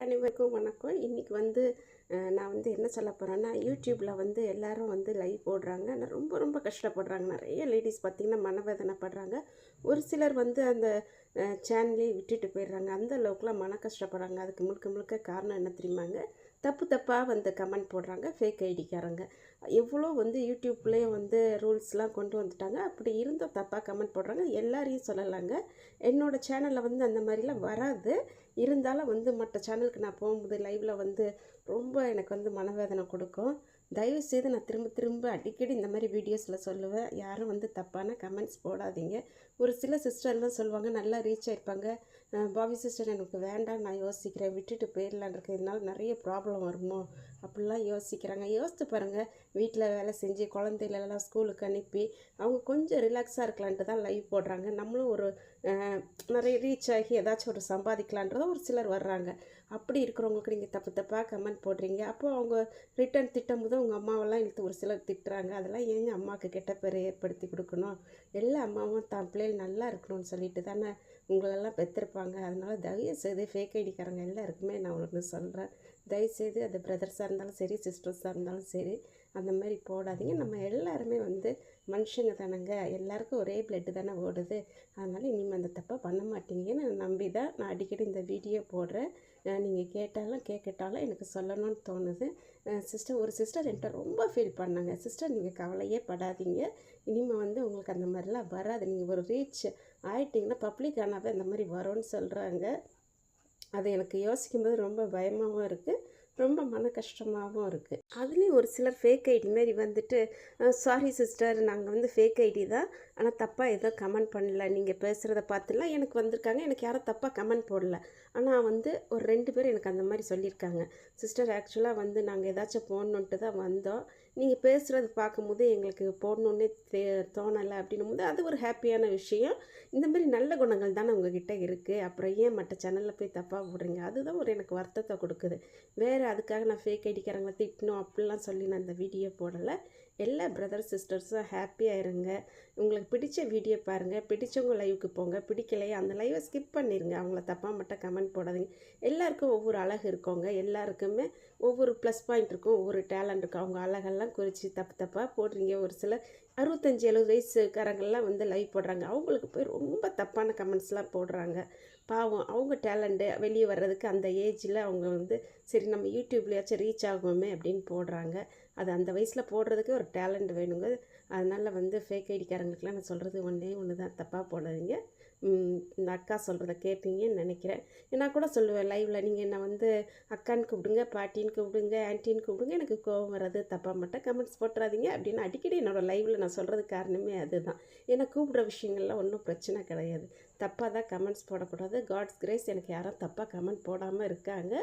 அனைவருக்கும் வணக்கம். இன்றைக்கி வந்து நான் வந்து என்ன சொல்ல போகிறேன்னா யூடியூப்பில் வந்து எல்லாரும் வந்து லைவ் போடுறாங்க. ஆனால் ரொம்ப ரொம்ப கஷ்டப்படுறாங்க. நிறைய லேடிஸ் பார்த்திங்கன்னா மனவேதனைப்படுறாங்க. ஒரு சிலர் வந்து அந்த சேனலே விட்டுட்டு போயிடுறாங்க. அந்த அளவுக்குலாம் மன கஷ்டப்படுறாங்க. அதுக்கு முழுக்க முழுக்க காரணம் என்ன தெரியுமாங்க? தப்பு தப்பாக வந்து கமெண்ட் போடுறாங்க. ஃபேக் ஐடிக்காரங்க எவ்வளோ வந்து யூடியூப்லேயும் வந்து ரூல்ஸ்லாம் கொண்டு வந்துட்டாங்க. அப்படி இருந்தும் தப்பாக கமெண்ட் போடுறாங்க. எல்லாரையும் சொல்லலாங்க. என்னோடய சேனலில் வந்து அந்த மாதிரிலாம் வராது. இருந்தாலும் வந்து மற்ற சேனலுக்கு நான் போகும்போது லைவில் வந்து ரொம்ப எனக்கு வந்து மனவேதனை கொடுக்கும். தயவு செய்து நான் திரும்ப திரும்ப அடிக்கடி இந்த மாதிரி வீடியோஸில் சொல்லுவேன். யாரும் வந்து தப்பான கமெண்ட்ஸ் போடாதீங்க. ஒரு சில சிஸ்டர்லாம் சொல்லுவாங்க நல்லா ரீச் ஆயிருப்பாங்க. பாபி சிஸ்டர் எனக்கு வேண்டாம் நான் யோசிக்கிறேன். விட்டுட்டு போயிடலான் இருக்கு. நிறைய ப்ராப்ளம் வருமோ? அப்படிலாம் யோசிக்கிறாங்க. யோசித்து பாருங்கள் வீட்டில் வேலை செஞ்சு குழந்தைகளெல்லாம் ஸ்கூலுக்கு அனுப்பி அவங்க கொஞ்சம் ரிலாக்ஸாக இருக்கலான்ட்டு தான் லைவ் போடுறாங்க. நம்மளும் ஒரு நிறைய ரீச் ஆகி ஏதாச்சும் ஒரு சம்பாதிக்கலான்றதும் ஒரு சிலர் வர்றாங்க. அப்படி இருக்கிறவங்களுக்கு நீங்கள் தப்பு தப்பாக கமெண்ட் போடுறீங்க. அப்போ அவங்க ரிட்டன் திட்டும் போது உங்கள் அம்மாவெல்லாம் இழுத்து ஒரு சிலர் திட்டுறாங்க. அதெல்லாம் ஏங்க அம்மாவுக்கு கெட்ட பேரை ஏற்படுத்தி கொடுக்கணும்? எல்லா அம்மாவும் தான் பிள்ளைகள் நல்லா இருக்கணும்னு சொல்லிட்டு தானே உங்களெல்லாம் பெற்றிருப்பாங்க அதனால் தயவு செய்து ஃபேக் ஐடிக்காரங்க எல்லாருக்குமே நான் உங்களுக்கு சொல்கிறேன் தயவுசெய்து அது பிரதர்ஸாக இருந்தாலும் சரி சிஸ்டர்ஸாக இருந்தாலும் சரி அந்த மாதிரி போடாதீங்க. நம்ம எல்லாருமே வந்து மனுஷங்க தானங்க. எல்லாருக்கும் ஒரே பிளட்டு தானே ஓடுது. அதனால் இனிமேல் அந்த தப்பை பண்ண மாட்டீங்கன்னு நம்பி தான் நான் அடிக்கடி இந்த வீடியோ போடுறேன். நீங்கள் கேட்டாலும் கேட்கட்டாலும் எனக்கு சொல்லணும்னு தோணுது. சிஸ்டர் ஒரு சிஸ்டர் என்கிட்ட ரொம்ப ஃபீல் பண்ணாங்க. சிஸ்டர் நீங்கள் கவலையே படாதீங்க. இனிமேல் வந்து உங்களுக்கு அந்த மாதிரிலாம் வராது. நீங்கள் ஒரு ரீச் ஆகிட்டிங்கன்னா பப்ளிக் ஆனாவே அந்த மாதிரி வரும்னு சொல்கிறாங்க அது எனக்கு யோசிக்கும்போது ரொம்ப பயமாகவும் இருக்குது ரொம்ப மன கஷ்டமாகவும் இருக்குது அதுலேயும் ஒரு சிலர் ஃபேக் ஐடி மாரி வந்துட்டு சாரி சிஸ்டர் நாங்கள் வந்து ஃபேக் ஐடி தான். ஆனால் தப்பாக எதோ கமெண்ட் பண்ணல. நீங்கள் பேசுகிறத பார்த்துலாம் எனக்கு வந்திருக்காங்க. எனக்கு யாரும் தப்பாக கமெண்ட் போடல. ஆனால் வந்து ஒரு ரெண்டு பேர் எனக்கு அந்த மாதிரி சொல்லியிருக்காங்க சிஸ்டர் ஆக்சுவலாக வந்து நாங்கள் ஏதாச்சும் போடணுன்ட்டு தான் வந்தோம். நீங்கள் பேசுகிறது பார்க்கும்போது எங்களுக்கு போடணுன்னே தே தோணலை. அப்படின்னும் போது அது ஒரு ஹாப்பியான விஷயம். இந்த மாதிரி நல்ல குணங்கள் தானே உங்ககிட்ட இருக்குது அப்புறம் ஏன் மற்ற சேனலில் போய் தப்பாக போடுறீங்க? அதுதான் ஒரு எனக்கு வருத்தத்தை கொடுக்குது. வேறு அதுக்காக நான் ஃபேக் ஐடிக்காரங்களை திட்டணும் அப்படிலாம் சொல்லி நான் இந்த வீடியோ போடலை. எல்லா பிரதர் சிஸ்டர்ஸும் ஹாப்பியாக இருங்க. உங்களுக்கு பிடிச்ச வீடியோ பாருங்கள் பிடிச்சவங்க லைவுக்கு போங்க. பிடிக்கலையே? அந்த லைவை ஸ்கிப் பண்ணிடுங்க அவங்கள தப்பாக மட்டும் கமெண்ட் போடாதீங்க. எல்லாருக்கும் ஒவ்வொரு அழகு இருக்கோங்க. எல்லாருக்குமே ஒவ்வொரு ப்ளஸ் பாயிண்ட் இருக்கும். ஒவ்வொரு டேலண்ட் இருக்கும். அவங்க அழகெல்லாம் குறித்து தப்பு தப்பாக போடுறீங்க. ஒரு சில அறுபத்தஞ்சி எழுபது வயசுக்காரங்கள்லாம் வந்து லைவ் போடுறாங்க. அவங்களுக்கு போய் ரொம்ப தப்பான கமெண்ட்ஸ்லாம் போடுறாங்க. பாவம் அவங்க டேலண்ட்டு வெளியே வர்றதுக்கு அந்த ஏஜில் அவங்க வந்து சரி நம்ம யூடியூப்லேயாச்சும் ரீச் ஆகுமே அப்படின்னு போடுறாங்க. அது அந்த வயசில் போடுறதுக்கு ஒரு டேலண்ட் வேணுங்க. அதனால் வந்து ஃபேக் ஐடிக்காரங்களுக்குலாம் நான் சொல்கிறது ஒன்றே ஒன்று தான் தப்பாக போடாதீங்க இந்த அக்கா சொல்கிறத கேட்பீங்கன்னு நினைக்கிறேன். நான் கூட சொல்லுவேன் லைவில் நீங்கள் என்னை வந்து அக்கான்னு கூப்பிடுங்க பாட்டின்னு கூப்பிடுங்க ஆன்ட்டின்னு கூப்பிடுங்க எனக்கு கோவம் வராது தப்பாக மட்டும் கமெண்ட்ஸ் போட்டுறாதீங்க அப்படின்னு அடிக்கடி என்னோடய லைவில் நான் சொல்கிறதுக்கு காரணமே அதுதான். ஏன்னா கூப்பிட்ற விஷயங்கள்லாம் ஒன்றும் பிரச்சனை கிடையாது. தப்பாக தான் கமெண்ட்ஸ் போடக்கூடாது. காட்ஸ் கிரேஸ் எனக்கு யாரும் தப்பாக கமெண்ட் போடாமல் இருக்காங்க.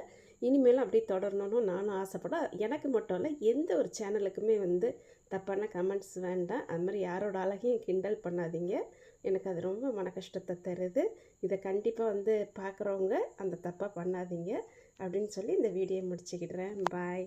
இனிமேலும் அப்படியே தொடரணும்னு நானும் ஆசைப்பட எனக்கு மட்டும் இல்லை எந்த ஒரு சேனலுக்குமே வந்து தப்பான கமெண்ட்ஸ் வேண்டாம். அது மாதிரி யாரோட அழகையும் கிண்டல் பண்ணாதீங்க. எனக்கு அது ரொம்ப மன கஷ்டத்தை தருது. இதை கண்டிப்பாக வந்து பார்க்குறவங்க அந்த தப்பாக பண்ணாதீங்க. அப்படின்னு சொல்லி இந்த வீடியோ முடிச்சுக்கிடுறேன் பாய்